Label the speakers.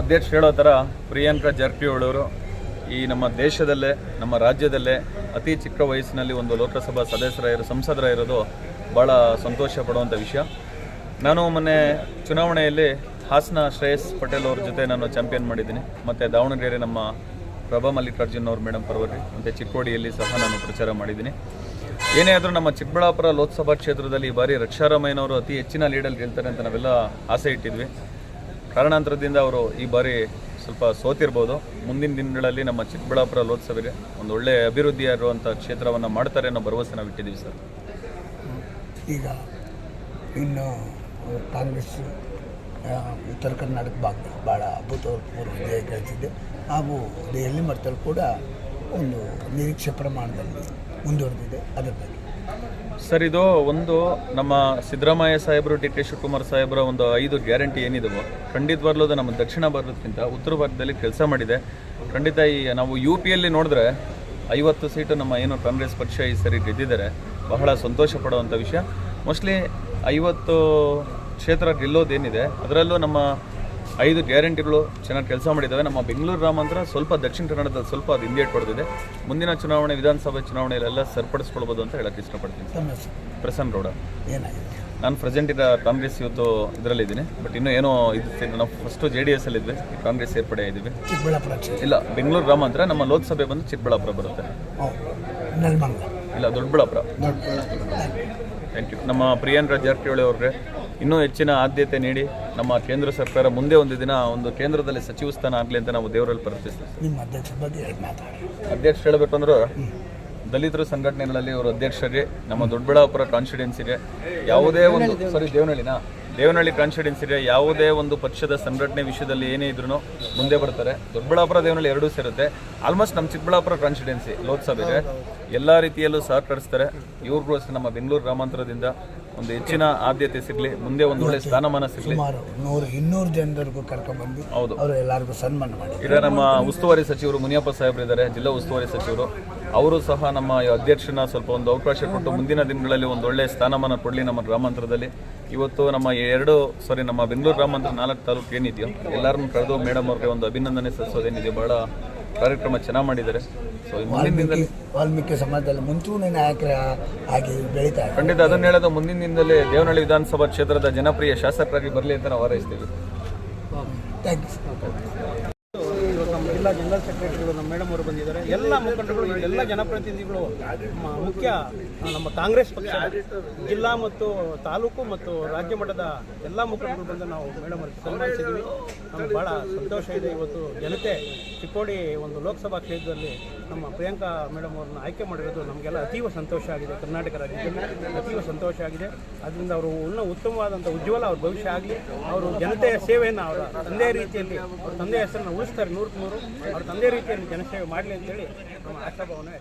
Speaker 1: ಅಧ್ಯಕ್ಷರು ಹೇಳೋ ಥರ ಪ್ರಿಯಾಂಕಾ ಅವರು ಈ ನಮ್ಮ ದೇಶದಲ್ಲೇ, ನಮ್ಮ ರಾಜ್ಯದಲ್ಲೇ ಅತಿ ಚಿಕ್ಕ ವಯಸ್ಸಿನಲ್ಲಿ ಒಂದು ಲೋಕಸಭಾ ಸದಸ್ಯರ ಸಂಸದರಾಗಿರೋದು ಭಾಳ ಸಂತೋಷ ಪಡುವಂಥ ವಿಷಯ. ನಾನು ಮೊನ್ನೆ ಚುನಾವಣೆಯಲ್ಲಿ ಹಾಸನ ಶ್ರೇಯಸ್ ಪಟೇಲ್ ಅವ್ರ ಜೊತೆ ನಾನು ಚಾಂಪಿಯನ್ ಮಾಡಿದ್ದೀನಿ. ಮತ್ತು ದಾವಣಗೆರೆ ನಮ್ಮ ಪ್ರಭಾ ಮಲ್ಲಿಕಾರ್ಜುನ್ ಅವ್ರ ಮೇಡಮ್ ಪರವಾಗಿ, ಮತ್ತು ಚಿಕ್ಕೋಡಿಯಲ್ಲಿ ಸಹ ನಾನು ಪ್ರಚಾರ ಮಾಡಿದ್ದೀನಿ. ಏನೇ ಆದರೂ ನಮ್ಮ ಚಿಕ್ಕಬಳ್ಳಾಪುರ ಲೋಕಸಭಾ ಕ್ಷೇತ್ರದಲ್ಲಿ ಈ ಬಾರಿ ರಕ್ಷಾರಾಮಯ್ಯನವರು ಅತಿ ಹೆಚ್ಚಿನ ಲೀಡಲ್ಲಿ ಗೆಲ್ತಾರೆ ಅಂತ ನಾವೆಲ್ಲ ಆಸೆ ಇಟ್ಟಿದ್ವಿ. ಕಾರಣಾಂತರದಿಂದ ಅವರು ಈ ಬಾರಿ ಸ್ವಲ್ಪ ಸೋತಿರ್ಬೋದು. ಮುಂದಿನ ದಿನಗಳಲ್ಲಿ ನಮ್ಮ ಚಿಕ್ಕಬಳ್ಳಾಪುರ ಲೋಕಸಭೆಗೆ ಒಂದು ಒಳ್ಳೆ ಅಭಿವೃದ್ಧಿಯಾಗಿರುವಂಥ ಕ್ಷೇತ್ರವನ್ನು ಮಾಡ್ತಾರೆ ಅನ್ನೋ ಭರವಸೆ ನಾವು ಇಟ್ಟಿದ್ದೀವಿ ಸರ್.
Speaker 2: ಈಗ ಇನ್ನು ಕಾಂಗ್ರೆಸ್ ಉತ್ತರ ಕರ್ನಾಟಕ ಭಾಗ ಭಾಳ ಅಭೂತಪೂರ್ವ ಜಯ ಗಳಿಸಿದೆ. ಹಾಗೂ ದೆಹಲಿ ಮಟ್ಟದಲ್ಲಿ ಕೂಡ ಒಂದು ನಿರೀಕ್ಷೆ ಪ್ರಮಾಣದಲ್ಲಿ ಮುಂದುವರೆದಿದೆ. ಅದರ ಬಗ್ಗೆ.
Speaker 1: ಸರ್, ಇದು ಒಂದು ನಮ್ಮ ಸಿದ್ದರಾಮಯ್ಯ ಸಾಹೇಬರು, ಡಿ ಕೆ ಶಿವಕುಮಾರ್ ಸಾಹೇಬರ ಒಂದು ಐದು ಗ್ಯಾರಂಟಿ ಏನಿದವೋ ಖಂಡಿತವಾಗ್ಲೂ ಅದು ನಮ್ಮ ದಕ್ಷಿಣ ಭಾರತಕ್ಕಿಂತ ಉತ್ತರ ಭಾರತದಲ್ಲಿ ಕೆಲಸ ಮಾಡಿದೆ. ಖಂಡಿತ ಈ ನಾವು ಯು ಪಿಯಲ್ಲಿ ನೋಡಿದ್ರೆ ಐವತ್ತು ಸೀಟು ನಮ್ಮ ಏನು ಕಾಂಗ್ರೆಸ್ ಪಕ್ಷ ಈ ಸರಿ ಗೆದ್ದಿದ್ದಾರೆ. ಬಹಳ ಸಂತೋಷ ಪಡುವಂಥ ವಿಷಯ. ಮೋಸ್ಟ್ಲಿ ಐವತ್ತು ಕ್ಷೇತ್ರ ಗೆಲ್ಲೋದೇನಿದೆ, ಅದರಲ್ಲೂ ನಮ್ಮ ಐದು ಗ್ಯಾರಂಟಿಗಳು ಚೆನ್ನಾಗಿ ಕೆಲಸ ಮಾಡಿದ್ದಾವೆ. ನಮ್ಮ ಬೆಂಗಳೂರು ಗ್ರಾಮಾಂತರ ಸ್ವಲ್ಪ ದಕ್ಷಿಣ ಕನ್ನಡದಲ್ಲಿ ಸ್ವಲ್ಪ ಅದು ಹಿಂದೆ ಪಡೆದಿದೆ ಮುಂದಿನ ಚುನಾವಣೆ ವಿಧಾನಸಭೆ ಚುನಾವಣೆಯಲ್ಲೆಲ್ಲ ಸರಿಪಡಿಸ್ಕೊಳ್ಬೋದು ಅಂತ ಹೇಳಕ್ಕೆ ಇಷ್ಟಪಡ್ತೀನಿ. ಪ್ರಸನ್ನ ಗೌಡ. ನಾನು ಪ್ರೆಸೆಂಟ್ ಇದ್ದ ಕಾಂಗ್ರೆಸ್ ಇವತ್ತು ಇದರಲ್ಲಿದ್ದೀನಿ. ಬಟ್ ಇನ್ನೂ ಏನೋ ಇದು ನಾವು ಫಸ್ಟು ಜೆ ಡಿ ಎಸ್ ಅಲ್ಲಿದ್ವಿ. ಕಾಂಗ್ರೆಸ್ ಸೇರ್ಪಡೆ ಇದ್ದೀವಿ
Speaker 2: ಚಿಕ್ಕಬಳ್ಳಾಪುರ
Speaker 1: ಇಲ್ಲ ಬೆಂಗಳೂರು ಗ್ರಾಮಾಂತರ ನಮ್ಮ ಲೋಕಸಭೆ ಬಂದು ಚಿಕ್ಕಬಳ್ಳಾಪುರ ಬರುತ್ತೆ. ಇಲ್ಲ ದೊಡ್ಡಬಳ್ಳಾಪುರ.
Speaker 2: ದೊಡ್ಡ
Speaker 1: ಥ್ಯಾಂಕ್ ಯು ನಮ್ಮ ಪ್ರಿಯಾಂಕ ಜಾರಕಿಹೊಳಿ ಅವ್ರಿಗೆ ಇನ್ನೂ ಹೆಚ್ಚಿನ ಆದ್ಯತೆ ನೀಡಿ ನಮ್ಮ ಕೇಂದ್ರ ಸರ್ಕಾರ ಮುಂದೆ ಒಂದು ದಿನ ಒಂದು ಕೇಂದ್ರದಲ್ಲಿ ಸಚಿವ ಸ್ಥಾನ ಆಗಲಿ ಅಂತ ನಾವು ದೇವರಲ್ಲಿ ಪ್ರಾರ್ಥಿಸ್ತೀವಿ.
Speaker 2: ನಿಮ್ಮ ಅಧ್ಯಕ್ಷರ ಬಗ್ಗೆ ಹೇಳಿ ಮಾತಾಡಿ.
Speaker 1: ಅಧ್ಯಕ್ಷ ಹೇಳಬೇಕು ಅಂದ್ರೆ ದಲಿತರ ಸಂಘಟನೆಗಳಲ್ಲಿ ಅವರು ಅಧ್ಯಕ್ಷರಿಗೆ ನಮ್ಮ ದೊಡ್ಡಬಳ್ಳಾಪುರ ಕಾನ್ಸ್ಟಿಟ್ಯೂನ್ಸಿಗೆ ಯಾವುದೇ ಒಂದು ಸಾರಿ ದೇವನಹಳ್ಳಿನ? ದೇವನಹಳ್ಳಿ ಕಾನ್ಸ್ಟಿಟ್ಯೂನ್ಸಿಗೆ ಯಾವುದೇ ಒಂದು ಪಕ್ಷದ ಸಂಘಟನೆ ವಿಷಯದಲ್ಲಿ ಏನೇ ಇದ್ರೂ ಮುಂದೆ ಬರ್ತಾರೆ. ದೊಡ್ಡಬಳ್ಳಾಪುರ ದೇವನಹಳ್ಳಿ ಎರಡೂ ಸೇರುತ್ತೆ. ಆಲ್ಮೋಸ್ಟ್ ನಮ್ಮ ಚಿಕ್ಕಬಳ್ಳಾಪುರ ಕಾನ್ಸ್ಟಿಟ್ಯೂನ್ಸಿ ಲೋಕಸಭೆಗೆ. ಎಲ್ಲ ರೀತಿಯಲ್ಲೂ ಸಹಕರಿಸ್ತಾರೆ. ಇವ್ರಿಗೂ ಅಷ್ಟೇ ನಮ್ಮ ಬೆಂಗಳೂರು ಗ್ರಾಮಾಂತರದಿಂದ ಒಂದು ಹೆಚ್ಚಿನ ಆದ್ಯತೆ ಸಿಗಲಿ ಮುಂದೆ ಒಂದು ಒಳ್ಳೆ ಸ್ಥಾನಮಾನ ಸಿಗಲಿ.
Speaker 2: ಸುಮಾರು ನೂರು ಇನ್ನೂರು ಜನರಿಗೂ ಕರ್ಕೊಂಡ್ಬಂದು
Speaker 1: ಹೌದು.
Speaker 2: ಅವರು ಎಲ್ಲರಿಗೂ ಸನ್ಮಾನ ಮಾಡಿ.
Speaker 1: ಈಗ ನಮ್ಮ ಉಸ್ತುವಾರಿ ಸಚಿವರು ಮುನಿಯಪ್ಪ ಸಾಹೇಬ್ರು ಇದ್ದಾರೆ ಜಿಲ್ಲಾ ಉಸ್ತುವಾರಿ ಸಚಿವರು. ಅವರು ಸಹ ನಮ್ಮ ಅಧ್ಯಕ್ಷನ ಸ್ವಲ್ಪ ಒಂದು ಅವಕಾಶ ಕೊಟ್ಟು ಮುಂದಿನ ದಿನಗಳಲ್ಲಿ ಒಂದು ಒಳ್ಳೆ ಸ್ಥಾನಮಾನ ಕೊಡಲಿ ನಮ್ಮ ಗ್ರಾಮಾಂತರದಲ್ಲಿ. ಇವತ್ತು ನಮ್ಮ ಎರಡು ಸಾರಿ ನಮ್ಮ ಬೆಂಗಳೂರು ಗ್ರಾಮಾಂತರ ನಾಲ್ಕು ತಾಲೂಕು ಏನಿದೆಯೋ ಎಲ್ಲರನ್ನು ಕರೆದು ಮೇಡಮ್ ಅವ್ರಿಗೆ ಒಂದು ಅಭಿನಂದನೆ ಸಲ್ಲಿಸೋದೇನಿದೆಯೋ ಬಹಳ ಕಾರ್ಯಕ್ರಮ ಚೆನ್ನಾಗಿ ಮಾಡಿದ್ದಾರೆ. ಸೊ ಮುಂದಿನ ದಿನದಲ್ಲಿ
Speaker 2: ವಾಲ್ಮೀಕಿ ವಾಲ್ಮೀಕಿ ಸಮಾಜದಲ್ಲಿ ಮುಂಚೂಣಿ ನಾಯಕರ ಆಗಿ ಬೆಳೀತಾ ಇದ್ದಾರೆ.
Speaker 1: ಖಂಡಿತ ಅದನ್ನ ಹೇಳೋದು ಮುಂದಿನ ದಿನದಲ್ಲಿ ದೇವನಹಳ್ಳಿ ವಿಧಾನಸಭಾ ಕ್ಷೇತ್ರದ ಜನಪ್ರಿಯ ಶಾಸಕರಾಗಿ ಬರಲಿ ಅಂತ ನಾವು ಹಾರೈಸ್ತೀವಿ.
Speaker 2: ಥ್ಯಾಂಕ್ ಯು
Speaker 3: ಜಿಲ್ಲಾ ಜನರಲ್ ಸೆಕ್ರೆಟರಿಗಳು ನಮ್ಮ ಮೇಡಮ್ ಅವರು ಬಂದಿದ್ದಾರೆ. ಎಲ್ಲ ಮುಖಂಡರುಗಳು ಎಲ್ಲ ಜನಪ್ರತಿನಿಧಿಗಳು ಮುಖ್ಯ ನಮ್ಮ ಕಾಂಗ್ರೆಸ್ ಪಕ್ಷ ಜಿಲ್ಲಾ ಮತ್ತು ತಾಲೂಕು ಮತ್ತು ರಾಜ್ಯ ಮಟ್ಟದ ಎಲ್ಲ ಮುಖಂಡರು ಬಂದು ನಾವು ಮೇಡಮ್ ಅವರಿಗೆ ಸನ್ಮಾನಿಸಿದ್ದೀವಿ ನಮ್ಗೆ ಭಾಳ ಸಂತೋಷ ಇದೆ. ಇವತ್ತು ಜನತೆ ಚಿಕ್ಕೋಡಿ ಒಂದು ಲೋಕಸಭಾ ಕ್ಷೇತ್ರದಲ್ಲಿ ನಮ್ಮ ಪ್ರಿಯಾಂಕಾ ಮೇಡಮ್ ಅವ್ರನ್ನ ಆಯ್ಕೆ ಮಾಡಿರೋದು ನಮಗೆಲ್ಲ ಅತೀವ ಸಂತೋಷ ಆಗಿದೆ. ಕರ್ನಾಟಕ ರಾಜ್ಯದಲ್ಲಿ ಅತೀವ ಸಂತೋಷ ಆಗಿದೆ. ಅದರಿಂದ ಅವರು ಇನ್ನೂ ಉತ್ತಮವಾದಂಥ ಉಜ್ವಲ ಅವ್ರ ಭವಿಷ್ಯ ಆಗಲಿ. ಅವರು ಜನತೆಯ ಸೇವೆಯನ್ನು ಅವರ ತಂದೆಯ ರೀತಿಯಲ್ಲಿ, ಅವ್ರ ತಂದೆಯ ಹೆಸರನ್ನು ಉಳಿಸ್ತಾರೆ ನೂರಕ್ಕೆ ನೂರು. ಅವ್ರ ತಂದೆ ರೀತಿಯಲ್ಲಿ ಜನಸೇವೆ ಮಾಡಲಿ ಅಂತೇಳಿ ನಮ್ಮ ಆಶಾಭಾವನೆ